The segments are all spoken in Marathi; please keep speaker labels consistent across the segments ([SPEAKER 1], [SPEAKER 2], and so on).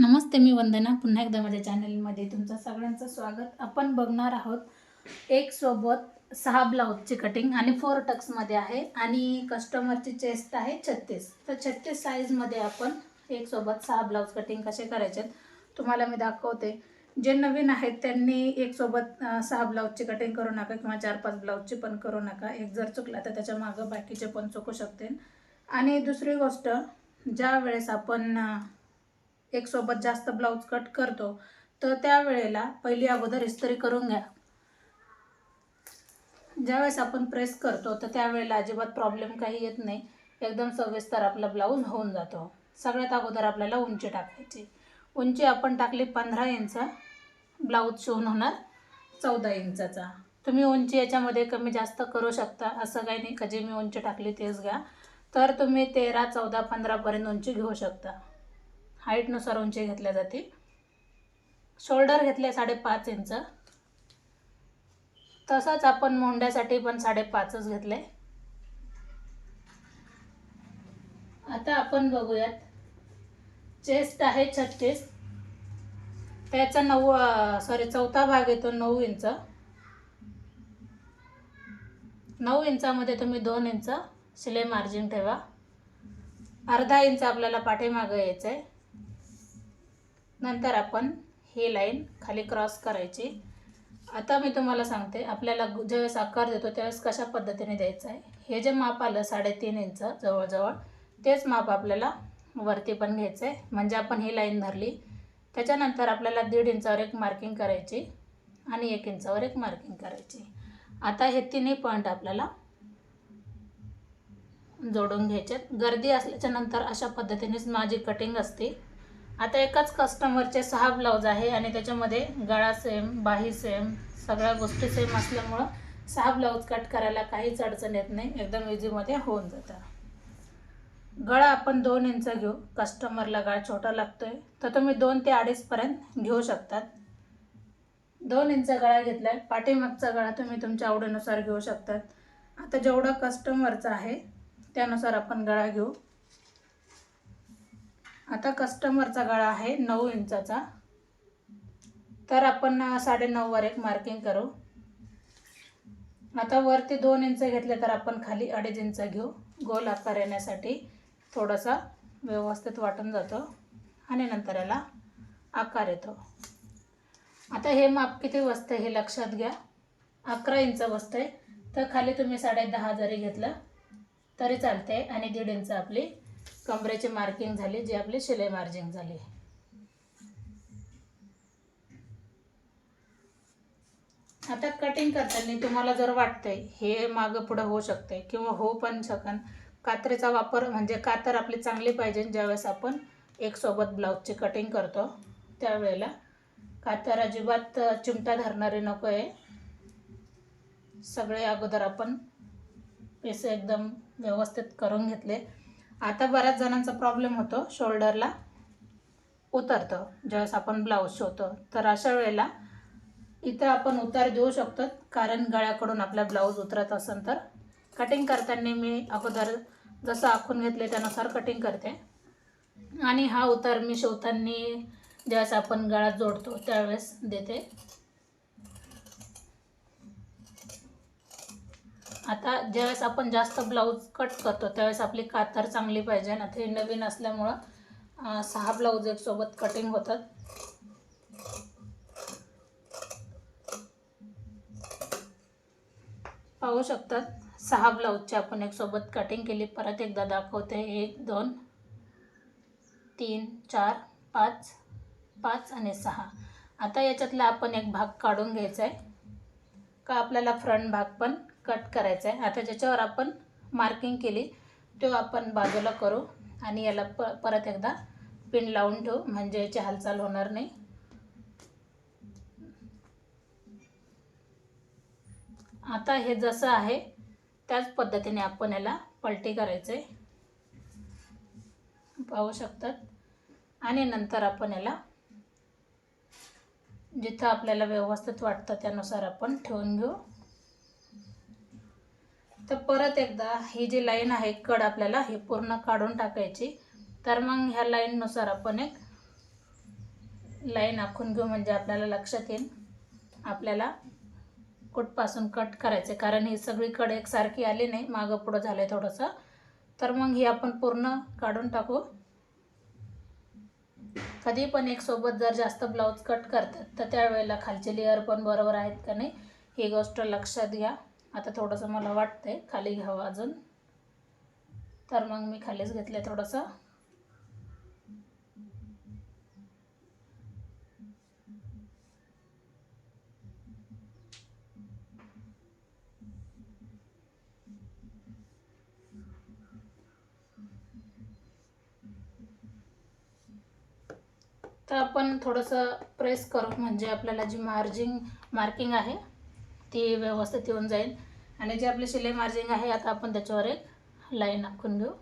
[SPEAKER 1] नमस्ते मी वंदना पुन्हा एकदा माझ्या चॅनलमध्ये तुमचं सगळ्यांचं स्वागत. आपण बघणार आहोत एक सोबत सहा ब्लाऊजची कटिंग आणि फोर टक्समध्ये आहे आणि कस्टमरची चेस्ट आहे छत्तीस. तर छत्तीस साईजमध्ये आपण एक सोबत सहा ब्लाऊज कटिंग कसे करायचे तुम्हाला मी दाखवते. जे नवीन आहेत त्यांनी एक सोबत सहा ब्लाऊजची कटिंग करू नका किंवा चार पाच ब्लाऊजची पण करू नका. एक जर चुकला तर त्याच्या मागं बाकीचे पण चुकू शकते आणि दुसरी गोष्ट ज्या वेळेस आपण एक सोबत जास्त ब्लाऊज कट करतो तर त्यावेळेला पहिली अगोदर इस्त्री करून घ्या. ज्यावेळेस आपण प्रेस करतो तर त्यावेळेला अजिबात प्रॉब्लेम काही येत नाही. एकदम सविस्तर आपला ब्लाऊज होऊन जातो. सगळ्यात अगोदर आपल्याला उंची टाकायची. उंची आपण टाकली पंधरा इंच ब्लाऊज शिवून होणार चौदा इंचाचा. तुम्ही उंची याच्यामध्ये कमी जास्त करू शकता असं काही नाही. का जे मी उंची टाकली तेच घ्या. तर तुम्ही तेरा चौदा पंधरापर्यंत उंची घेऊ शकता. हाईटनुसार उंची घेतल्या जाते शोल्डर घेतले साडेपाच इंच. तसंच आपण मोंड्यासाठी पण साडेपाचच घेतले. आता आपण बघूयात. चेस्ट आहे छत्तीस. त्याचा नऊ सॉरी चौथा भाग येतो नऊ इंच. नऊ इंचामध्ये तुम्ही दोन इंच शिलाई मार्जिन ठेवा. अर्धा इंच आपल्याला पाठीमागं यायचं आहे नंतर आपण ही लाईन खाली क्रॉस करायची. आता मी तुम्हाला सांगते आपल्याला ज्यावेळेस आकार देतो त्यावेळेस कशा पद्धतीने द्यायचं आहे. हे जे माप आलं साडेतीन इंच जवळजवळ तेच माप आपल्याला वरती पण घ्यायचं आहे. म्हणजे आपण ही लाईन धरली त्याच्यानंतर आपल्याला दीड इंचावर एक मार्किंग करायची आणि एक इंचावर एक मार्किंग करायची. आता हे तिन्ही पॉईंट आपल्याला जोडून घ्यायचे गर्दी असल्याच्या नंतर अशा पद्धतीनेच माझी कटिंग असते. आता एकाच कस्टमरचे सहा ब्लाऊज आहे आणि त्याच्यामध्ये गळा सेम बाही सेम सगळ्या गोष्टी सेम असल्यामुळं सहा ब्लाऊज कट करायला काहीच अडचण येत नाही. एकदम इझीमध्ये होऊन जातं. गळा आपण दोन इंच घेऊ. कस्टमरला गळा छोटा लागतो आहे तर तुम्ही दोन ते अडीचपर्यंत घेऊ शकतात. दोन इंच गळा घेतलाय. पाठीमागचा गळा तुम्ही तुमच्या आवडीनुसार घेऊ शकतात. आता जेवढा कस्टमरचा आहे त्यानुसार आपण गळा घेऊ. आता कस्टमरचा गळा आहे नऊ इंचाचा. तर आपण साडेनऊवर एक मार्किंग करू. आता वरती दोन इंच घेतले तर आपण खाली अडीच इंच घेऊ. गोल आकार येण्यासाठी थोडासा व्यवस्थित वाटून जातो आणि नंतर याला आकार येतो. आता हे माप किती बसतं हे लक्षात घ्या. अकरा इंच बसतंय. तर खाली तुम्ही साडे दहा जरी घेतलं तरी चालते आणि दीड इंच आपली कमरेची मार्किंग झाली जी आपली शिलाई मार्जिंग झाली. आता कटिंग करताना तुम्हाला जर वाटतंय हे मागं पुढं होऊ शकते किंवा होऊ पण शकन कात्रीचा वापर म्हणजे कातर आपली चांगली पाहिजे. ज्यावेळेस आपण एक सोबत ब्लाऊजची कटिंग करतो त्यावेळेला कातर अजिबात चिमटा धरणारी नको आहे सगळे अगोदर आपण पैसे एकदम व्यवस्थित करून घेतले. आता बऱ्याच जणांचा प्रॉब्लेम होतो शोल्डरला उतरतं. ज्यावेळेस आपण ब्लाऊज शिवतो. तर अशा वेळेला इथं आपण उतार देऊ शकतो. कारण गळ्याकडून आपला ब्लाऊज उतरत असेल तर. कटिंग करताना मी अगोदर जसं आखून घेतले त्यानुसार कटिंग करते. आणि हा उतार मी शिवताना ज्यावेळेस आपण गळा जोडतो त्यावेळेस देते. आता ज्यावेळेस आपण जास्त ब्लाऊज कट करतो त्यावेळेस आपली कातर चांगली पाहिजे ना ते नवीन असल्यामुळं सहा ब्लाऊज एक सोबत कटिंग होतात. पाहू शकतात सहा ब्लाऊजची आपण एक सोबत कटिंग केली परत एकदा दाखवते एक दोन तीन चार पाच पाच आणि सहा. आता याच्यातला आपण एक भाग काढून घ्यायचा आहे का आपल्याला फ्रंट भाग पण कट करायचा आहे आता ज्याच्यावर आपण मार्किंग केली तो आपण बाजूला करू आणि याला प परत एकदा पिन लावून ठेवू. म्हणजे याची हालचाल होणार नाही. आता हे जसं आहे त्याच पद्धतीने आपण याला पलटी करायचं आहे पाहू शकतात. आणि नंतर आपण याला जिथं आपल्याला व्यवस्थित वाटतं त्यानुसार आपण ठेवून घेऊ. तर परत एकदा ही जी लाईन आहे कड आपल्याला हे पूर्ण काढून टाकायची. तर मग ह्या लाईननुसार आपण एक लाईन आखून घेऊ म्हणजे आपल्याला लक्षात येईल आपल्याला कुठपासून कट करायचे कारण ही सगळी कड एकसारखी आली नाही मागं पुढं झालं आहे थोडंसं. तर मग ही आपण पूर्ण काढून टाकू. कधी पण एक सोबत जर जास्त ब्लाऊज कट करतात तर त्यावेळेला खालचे लेअर पण बरोबर आहेत का नाही ही गोष्ट लक्षात घ्या. आता थोडंसं मला वाटतंय खाली घ्यावं अजून. तर मग मी खालीच घेतलं थोडंसं. तर आपण थोडंसं प्रेस करू म्हणजे आपल्याला जी मार्जिंग मार्किंग आहे ती व्यवस्थित येऊन जाईल. आणि जे आपली शिलाई मार्जिंग आहे आता आपण त्याच्यावर एक लाईन आखून घेऊ.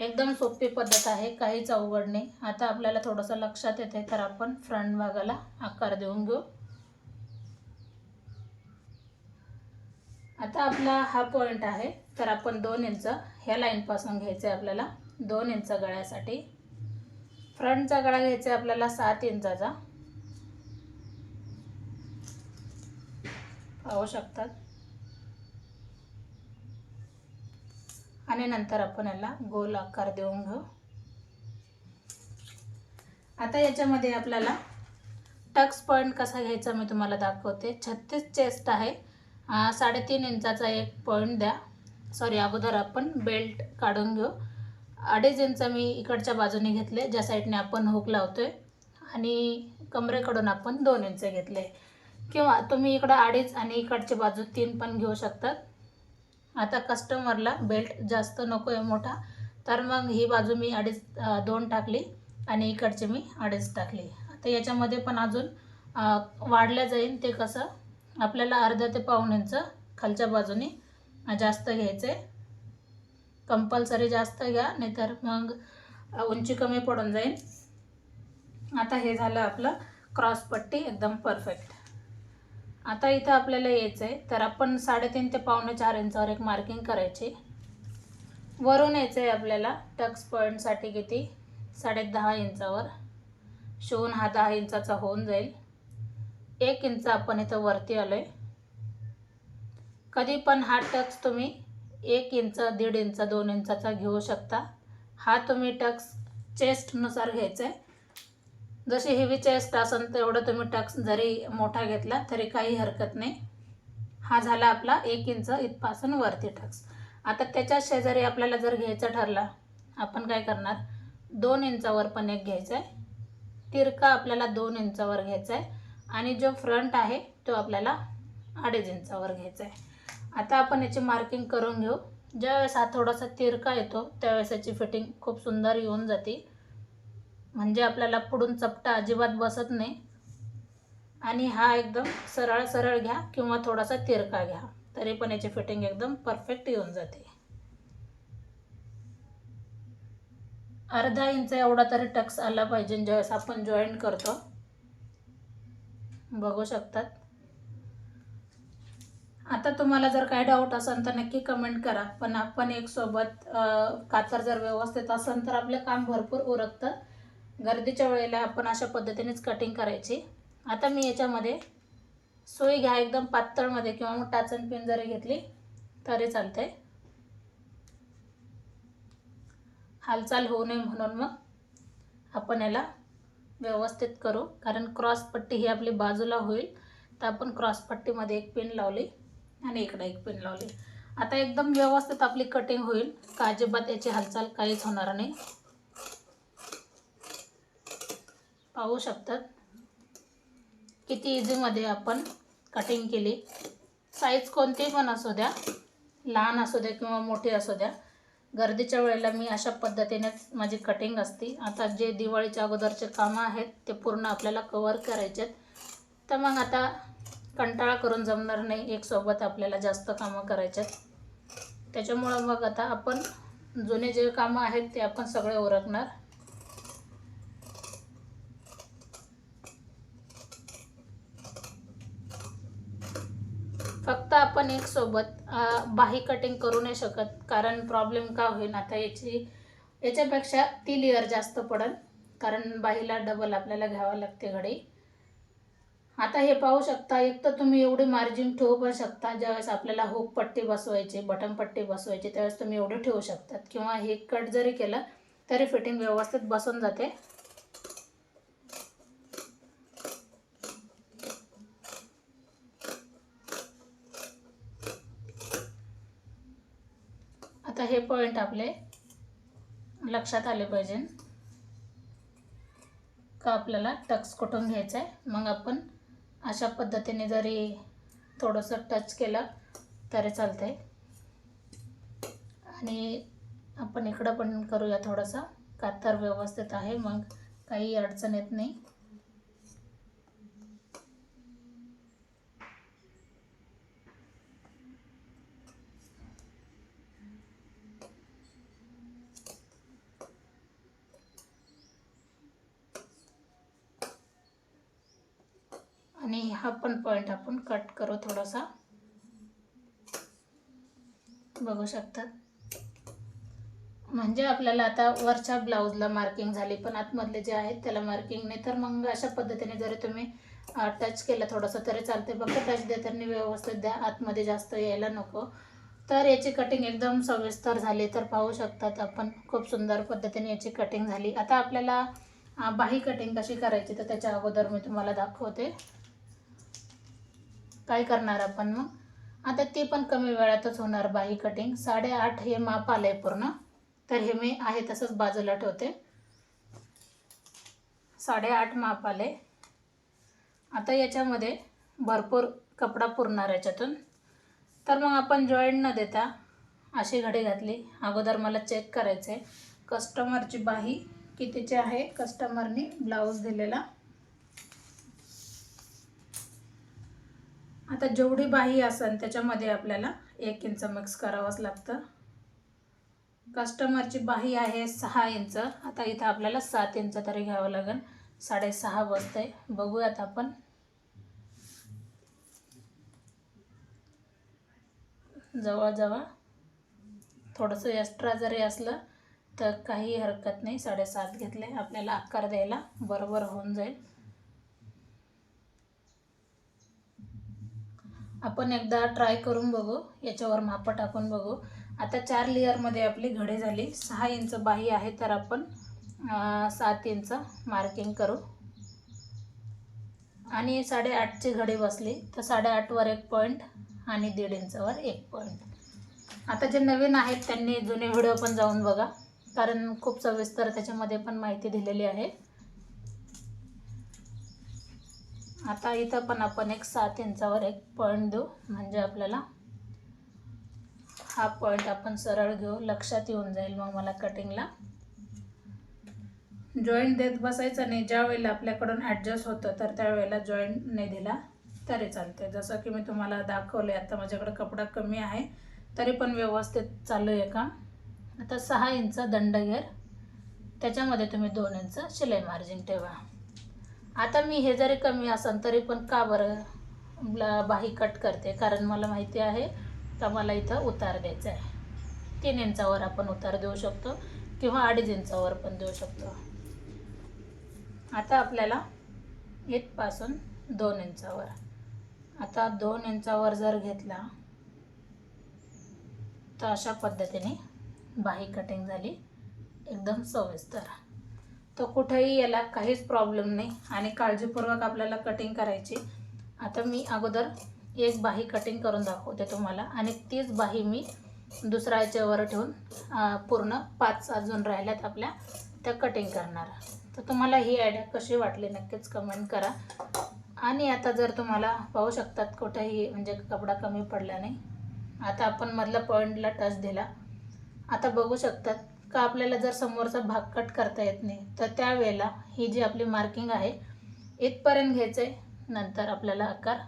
[SPEAKER 1] एकदम सोपी पद्धत आहे काहीच अवघड नाही. आता आपल्याला थोडंसं लक्षात येते तर आपण फ्रंट भागाला आकार देऊन घेऊ. आता आपला हा पॉईंट आहे तर आपण दोन इंच ह्या लाईनपासून घ्यायचं आहे आपल्याला. दोन इंच गळ्यासाठी. फ्रंटचा गळा घ्यायचा आहे आपल्याला सात इंचाचा पाहू शकतात. आणि नंतर आपण याला गोल आकार देऊन घेऊ. आता याच्यामध्ये आपल्याला टक्स पॉईंट कसा घ्यायचा मी तुम्हाला दाखवते. छत्तीस चेस्ट आहे. साडेतीन इंचाचा एक पॉईंट द्या. सॉरी अगोदर आपण बेल्ट काढून घेऊ. अडीच इंच मी इकडच्या बाजूने घेतले ज्या साईडने आपण हुक लावतोय. आणि कमरेकडून आपण दोन इंच घेतले. किंवा तुम्ही इकडं अडीच आणि इकडच्या बाजू तीन पण घेऊ शकतात. आता कस्टमरला बेल्ट जास्त नको आहे मोठा तर मग ही बाजू मी अडीच दोन टाकली आणि इकडची मी अडीच टाकली. आता याच्यामध्ये पण अजून वाढल्या जाईल ते कसं आपल्याला अर्धा ते पाऊन इंच खालच्या बाजूने जास्त घ्यायचं आहे कंपल्सरी जास्त घ्या नाहीतर मग उंची कमी पडून जाईल आता हे झालं आपलं क्रॉस पट्टी एकदम परफेक्ट आता इथं आपल्याला यायचं आहे तर आपण साडेतीन ते पावणे चार इंचावर एक मार्किंग करायची. वरून यायचं आहे आपल्याला टक्स पॉईंटसाठी किती? साडे दहा इंचावर. शिवून हा दहा इंचाचा होऊन जाईल. एक इंच आपण इथं वरती आलो आहे कधी पण हा टक्स तुम्ही एक इंच दीड इंच दोन इंचाचा घेऊ शकता. हा तुम्ही टक्स चेस्टनुसार घ्यायचा आहे जशी हेवी चेस्ट असेल तेवढं तुम्ही टक्स जरी मोठा घेतला तरी काही हरकत नाही. हा झाला आपला एक इंच इथपासून वरती टक्स. आता त्याच्या शेजारी आपल्याला जर घ्यायचा ठरला आपण काय करणार? दोन इंचावर पण एक घ्यायचा आहे तिरका आपल्याला दोन इंचावर घ्यायचा आहे आणि जो फ्रंट आहे तो आपल्याला अडीच इंचावर घ्यायचा आहे आता आपण याची मार्किंग करून घेऊ. ज्यावेळेस हा थोडासा तिरका येतो त्यावेळेस याची फिटिंग खूप सुंदर येऊन जाते. म्हणजे आपल्याला पुढून चपटा अजिबात बसत नाही. आणि हा एकदम सरळ सरळ घ्या किंवा थोडासा तिरका घ्या. तरी पण याची फिटिंग एकदम परफेक्ट येऊन जाते. अर्धा इंच एवढा तरी टक्स आला पाहिजे ज्यावेळेस आपण जॉईन करतो. बघू शकतात. आता तुम्हाला जर काही डाऊट असेल तर नक्की कमेंट करा. पण आपण एक सोबत कातर जर व्यवस्थित असेल तर आपलं काम भरपूर उरकतं. गर्दीच्या वेळेला आपण अशा पद्धतीनेच कटिंग करायची. आता मी याच्यामध्ये सुई घ्या एकदम पातळमध्ये किंवा मग टाचन पिन जरी घेतली तरी चालते हालचाल होऊ नये म्हणून मग आपण याला व्यवस्थित करू. कारण क्रॉस पट्टी ही आपली बाजूला होईल तर आपण क्रॉस पट्टीमध्ये एक पिन लावली आणि इकडे एक पिन लावली. आता एकदम व्यवस्थित आपली कटिंग होईल का अजिबात याची हालचाल काहीच होणार नाही. पाहू शकतात. किती इझीमध्ये आपण कटिंग केली. साईज कोणती पण असू द्या लहान असू द्या किंवा मोठी असू द्या गर्दीच्या वेळेला मी अशा पद्धतीनेच माझी कटिंग असते. आता जे दिवाळीच्या अगोदरचे कामं आहेत ते पूर्ण आपल्याला कवर करायचे आहेत. तर मग आता कंटाळा करून जमणार नाही एकसोबत आपल्याला जास्त कामं करायचे आहेत. त्याच्यामुळं मग आता आपण जुने जे कामं आहेत ते आपण सगळे ओरखणार फक्त आपण एक सोबत बाही कटिंग करू नाही शकत कारण प्रॉब्लेम का होईल आता याची याच्यापेक्षा ती लेअर जास्त पडेल कारण बाहीला डबल आपल्याला घ्यावं लागते घडी. आता हे पाहू शकता एक तर तुम्ही एवढी मार्जिन ठेवू पण शकता ज्यावेळेस आपल्याला हुक पट्टी बसवायची बटन पट्टी बसवायची त्यावेळेस तुम्ही एवढे ठेवू शकतात. किंवा हे कट जरी केलं तरी फिटिंग व्यवस्थित बसून जाते आता हे पॉईंट आपले लक्षात आले पाहिजे. का आपल्याला टक्स कुठून घ्यायचं आहे मग आपण अशा पद्धतीने जरी थोडंसं टच केलं तरी चालतं आहे आणि आपण इकडं पण करूया थोडंसं. कातर व्यवस्थित आहे मग काही अडचण येत नाही आणि हा पण पॉईंट आपण कट करू थोडासा. बघू शकतात म्हणजे आपल्याला आता वरच्या ब्लाऊजला मार्किंग झाली पण आतमधले जे आहेत त्याला मार्किंग नाही. तर मग अशा पद्धतीने जरी तुम्ही टच केलं थोडंसं तरी चालते फक्त टच देताना व्यवस्थित द्या. आतमध्ये जास्त यायला नको. तर याची कटिंग एकदम सविस्तर झाली तर पाहू शकतात आपण. खूप सुंदर पद्धतीने याची कटिंग झाली. आता आपल्याला बाही कटिंग कशी करायची तर त्याच्या अगोदर मी तुम्हाला दाखवते. काय करणार आपण मग? आता ते पण कमी वेळातच होणार बाही कटिंग साडेआठ हे माप आलं आहे पूर्ण. तर हे मी आहे तसंच बाजूला ठेवते. साडेआठ माप आले आता याच्यामध्ये भरपूर कपडा पुरणार याच्यातून. तर मग आपण जॉईंट न देता अशी घडी घातली. अगोदर मला चेक करायचं आहे कस्टमरची बाही कितीची आहे? कस्टमरनी ब्लाऊज दिलेला. आता जेवढी बाही असेल त्याच्यामध्ये आपल्याला एक इंच मिक्स करावंच लागतं. कस्टमरची बाही आहे सहा इंच. आता इथं आपल्याला सात इंच तरी घ्यावं लागेल. साडेसहा बसतंय. बघूयात आपण. जवळजवळ थोडंसं एक्स्ट्रा जरी असलं तर काही हरकत नाही. साडेसात घेतले. आपल्याला आकार द्यायला बरोबर होऊन जाईल. आपण एकदा ट्राय करून बघू. याच्यावर माप टाकून बघू. आता चार लेअरमध्ये आपली घडी झाली. सहा इंच बाही आहे तर आपण सात इंच मार्किंग करू. आणि साडेआठची घडी बसली तर साडेआठवर एक पॉईंट आणि दीड इंचवर एक पॉईंट आता जे नवीन आहेत त्यांनी जुने व्हिडिओ पण जाऊन बघा. कारण खूप सविस्तर त्याच्यामध्ये पण माहिती दिलेली आहे. आता इथं पण आपण एक सात इंचावर एक पॉईंट देऊ. म्हणजे आपल्याला हा पॉईंट आपण सरळ घेऊ. लक्षात येऊन जाईल मग मला कटिंगला जॉईंट देत बसायचं नाही. ज्या वेळेला आपल्याकडून ॲडजस्ट होतं तर त्यावेळेला जॉईंट नाही दिला तरी चालते जसं की मी तुम्हाला दाखवले आता माझ्याकडे कपडा कमी आहे तरी पण व्यवस्थित चालू आहे का? आता सहा इंच दंडगेर त्याच्यामध्ये तुम्ही दोन इंच शिलाई मार्जिन ठेवा. आता मी हे जरी कमी असेल तरी पण का बरं ब्ला बाही कट करते? कारण मला माहिती आहे का मला इथं उतार द्यायचा आहे. तीन इंचावर आपण उतार देऊ शकतो किंवा अडीच इंचावर पण देऊ शकतो. आता आपल्याला इथपासून दोन इंचावर. आता दोन इंचावर जर घेतला तर अशा पद्धतीने बाही कटिंग झाली एकदम सविस्तर. तर कुठेही याला काहीच प्रॉब्लेम नाही. आणि काळजीपूर्वक आपल्याला कटिंग करायची. आता मी अगोदर एक बाही कटिंग करून दाखवते तुम्हाला. आणि तीच बाही मी दुसऱ्या याच्यावर ठेवून पूर्ण पाच अजून राहिल्यात आपल्या त्या कटिंग करणार. तर तुम्हाला ही आयडिया कशी वाटली नक्कीच कमेंट करा. आणि आता जर तुम्हाला पाहू शकतात कुठेही म्हणजे कपडा कमी पडला नाही. आता आपण मधल्या पॉईंटला टच दिला. आता बघू शकतात का आपल्याला जर समोरचा भाग कट करता येत नाही तर त्यावेळेला ही जी आपली मार्किंग आहे इथपर्यंत घ्यायचं आहे नंतर आपल्याला आकार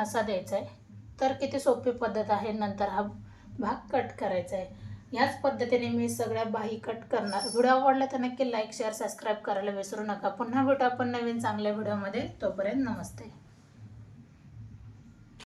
[SPEAKER 1] असा द्यायचा आहे तर किती सोपी पद्धत आहे नंतर हा भाग कट करायचा आहे ह्याच पद्धतीने मी सगळ्या बाही कट करणार. व्हिडिओ आवडला तर नक्की लाईक शेअर सबस्क्राईब करायला विसरू नका. पुन्हा भेटू आपण नवीन चांगल्या व्हिडिओमध्ये. तोपर्यंत नमस्ते.